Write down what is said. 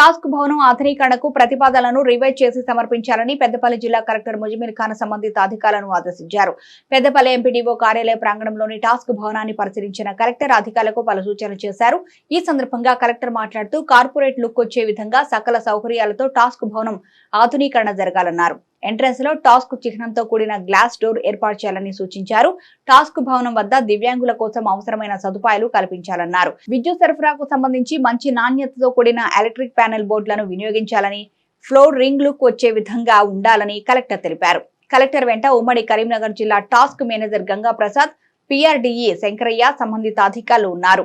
Task భవనం ఆధునీకరణకు ప్రతిపాదనలను revise చేసి సమర్పించాలని పెద్దపల్లి జిల్లా కలెక్టర్ ముజమిర్ ఖాన్ సంబంధిత అధికారులను ఆదేశించారు. పెద్దపల్లి ఎంపీడీఓ కార్యాలయ ప్రాంగణంలోని టాస్క్ భవనాన్ని పరిశీలించిన కలెక్టర్ అధికారులకు పలు సూచనలు చేశారు. ఈ సందర్భంగా కలెక్టర్ మాట్లాడుతూ కార్పొరేట్ లుక్ వచ్చే విధంగా సకల సౌకర్యాలతో టాస్క్ భవనం ఆధునీకరణ జరగాలన్నారు. ఎంట్రన్స్లో టాస్క్ చిహ్నంతో కూడిన గ్లాస్ డోర్ ఏర్పాటు చేయాలని సూచించారు. టాస్క్ భవనం వద్ద దివ్యాంగుల కోసం అవసరమైన సదుపాయాలు కల్పించాలన్నారు. విద్యుత్ సరఫరాకు సంబంధించి మంచి నాణ్యతతో కూడిన ఎలక్ట్రిక్ ప్యానెల్ బోర్డులను వినియోగించాలని ఫ్లోర్ రింగ్ లుక్ వచ్చే విధంగా ఉండాలని కలెక్టర్ తెలిపారు. కలెక్టర్ వెంట ఉమ్మడి కరీంనగర్ జిల్లా task manager Ganga Prasad PRDE Shankaraiah సంబంధిత అధికారులు ఉన్నారు.